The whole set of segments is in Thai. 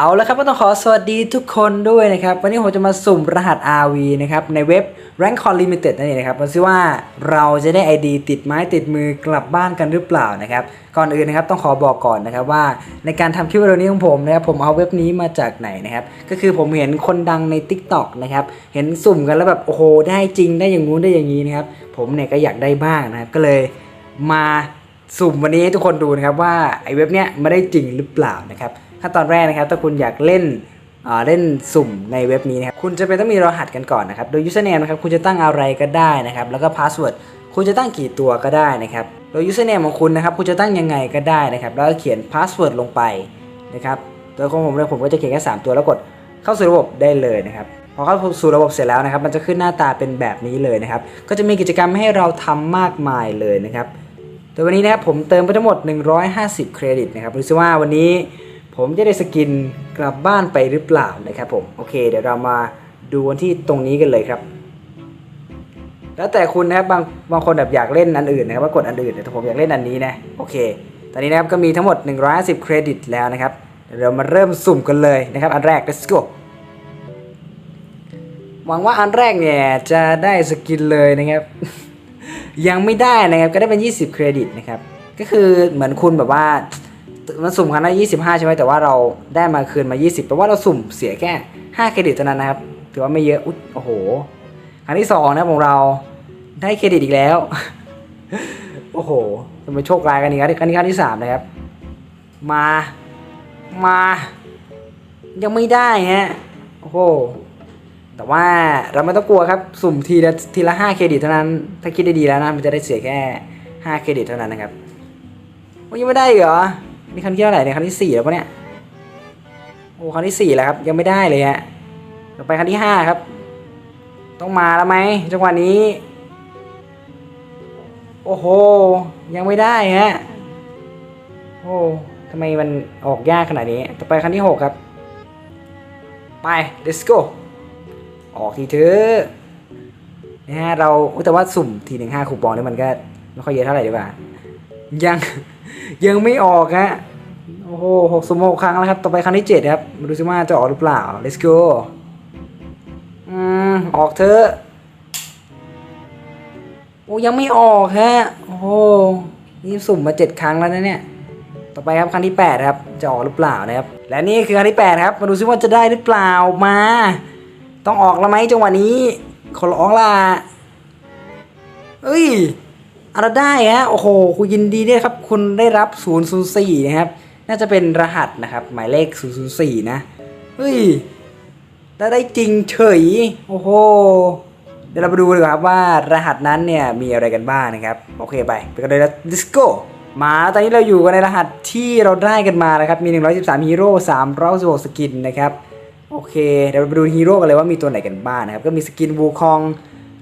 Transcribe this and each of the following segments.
เอาละครับก็ต้องขอสวัสดีทุกคนด้วยนะครับ วันนี้ผมจะมาสุ่มรหัส RV นะครับ ในเว็บ Rank Con Limited นั่นเองนะครับมาซิว่าเราจะได้ ID ติดไม้ติดมือกลับบ้านกันหรือเปล่านะครับ ก่อนอื่นนะครับต้องขอบอกก่อนนะครับว่าในการทำคลิปวิดีโอนี้ของผมนะครับผมเอาเว็บนี้มาจากไหนนะครับ ก็คือผมเห็นคนดังใน TikTok นะครับ เห็นสุ่มกันแล้วแบบโอ้โหได้จริงได้อย่างงู้นได้อย่างนี้นะครับ ผมเนี่ยก็อยากได้บ้างนะครับก็เลยมาสุ่มวันนี้ให้ทุกคนดูนะครับว่าไอ้เว็บเนี้ยไม่ได้จริงหรือเปล่านะครับ ขั้นตอนแรกนะครับ ถ้าคุณอยากเล่นเล่นสุ่มในเว็บนี้นะครับ คุณจะเป็นต้องมีรหัสกันก่อนนะครับ โดย username นะครับ คุณจะตั้งอะไรก็ได้นะครับ แล้วก็ password คุณจะตั้งกี่ตัวก็ได้นะครับ โดย username ของคุณนะครับ คุณจะตั้งยังไงก็ได้นะครับ แล้วก็เขียน password ลงไปนะครับโดยของผมเลยผมก็จะเขียนแค่3ตัวแล้วกดเข้าสู่ระบบได้เลยนะครับ พอเข้าสู่ระบบเสร็จแล้วนะครับ มันจะขึ้นหน้าตาเป็นแบบนี้เลยนะครับ ก็จะมีกิจกรรมให้เราทำมากมายเลยนะครับ โดยวันนี้นะครับผมเติมไปทั้งหมด 150 เครดิตนะครับดูซิว่าวันนี้ ผมจะได้สกินกลับบ้านไปหรือเปล่านะครับผมโอเค เดี๋ยวเรามาดูวันที่ตรงนี้กันเลยครับ แล้วแต่คุณนะครับบางบางคนแบบอยากเล่นอันอื่นนะครับว่ากดอันอื่นแต่ผมอยากเล่นอันนี้นะโอเค ตอนนี้นะครับก็มีทั้งหมด150เครดิตแล้วนะครับเดี๋ยวเรามาเริ่มสุ่มกันเลยนะครับ อันแรก let's go หวังว่าอันแรกเนี่ยจะได้สกินเลยนะครับ ยังไม่ได้นะครับก็ได้เป็น 20 เครดิตนะครับ ก็คือเหมือนคุณแบบว่า มันสุ่มครั้งละ25ใช่ไหมแต่ว่าเราได้มาคืนมา20แปลว่าเราสุ่มเสียแค่5เครดิตเท่านั้นนะครับ ถือว่าไม่เยอะอุ๊ยโอ้โหครั้งที่2นะของเราได้เครดิตอีกแล้ว โอ้โหทำไมโชคร้ายกันอีกครับครั้งนี้ครั้งที่3นะครับ มา มา ยังไม่ได้ฮะโอ้โหแต่ว่าเราไม่ต้องกลัวครับ สุ่มทีละทีละห้าเครดิตเท่านั้น ถ้าคิดได้ดีแล้วนะมันจะได้เสียแค่ห้าเครดิตเท่านั้นนะครับยังไม่ได้อีกเหรอ นี่ครั้งที่เท่าไหร่เนี่ยครั้งที่สี่แล้วปะเนี่ยโอ้ครั้งที่สี่แล้วครับ ยังไม่ได้เลยฮะต่อไปครั้งที่ห้าครับ ต้องมาแล้วไหมจังหวะนี้ โอ้โห ยังไม่ได้ฮะโอ้ทำไมมันออกยากขนาดนี้ต่อไปครั้งที่หกครับ ไป let's go ออกทีเถอะนะฮะเราแต่ว่าสุ่มทีหนึ่งห้าคูปองนี่มันก็ไม่ค่อยเยอะเท่าไหร่ดีกว่ายังยังไม่ออกฮะ กสมหกครั้งแล้วครับ ต่อไปครั้งที่เจ็ดครับมาดูซิว่าจะออกหรือเปล่า let's go อืมออกเถอะโอ้ยังไม่ออกฮะโอ้โหนี่สุ่มมาเจ็ดครั้งแล้วนะเนี่ย ต่อไปครับครั้งที่แปดครับ จะออกหรือเปล่านะครับ และนี่คือครั้งที่แปดครับ มาดูซิว่าจะได้หรือเปล่ามา ต้องออกแล้วไหมจังหวะนี้ขอร้องล่ะเอ้ยเอาละได้ฮะโอ้โห คุณยินดีด้วยครับ คุณได้รับ 004 นะครับ น่าจะเป็นรหัสนะครับ หมายเลข 004 นะ เฮ้ยได้ได้จริงเฉย โอ้โห เดี๋ยวเราไปดูดีกว่าครับว่ารหัสนั้นเนี่ยมีอะไรกันบ้างนะครับ โอเคไป ไปกันเลยนะดิสโก้มาตอนนี้เราอยู่กันในรหัสที่เราได้กันมานะครับ มี 113ฮีโร่316สกินนะครับ โอเค เดี๋ยวเราไปดูฮีโร่กันเลยว่ามีตัวไหนกันบ้างนะครับ ก็มีสกินวูคอง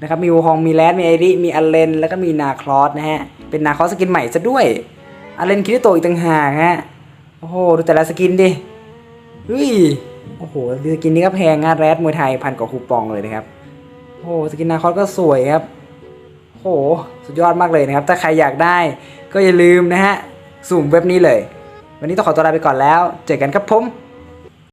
นะครับ มีวูคอง มีแรดมีไอริ มีอัลเลน แล้วก็มีนาคลอสนะฮะ เป็นนาคลอสสกินใหม่ซะด้วยอัลเลนคิริโตอีกต่างหากฮะ อ้โห ดูแต่ละสกินดิเฮ้ยโอ้โหสกินนี้ก็แพงงาแรดมวยไทยพันกว่าคูปองเลยนะครับโอ้โหสกินนาคอสก็สวยครับโอ้โหสุดยอดมากเลยนะครับ ถ้าใครอยากได้ก็อย่าลืมนะฮะสุ่มเว็บนี้เลย วันนี้ต้องขอตัวลาไปก่อนแล้ว เจอกันครับผม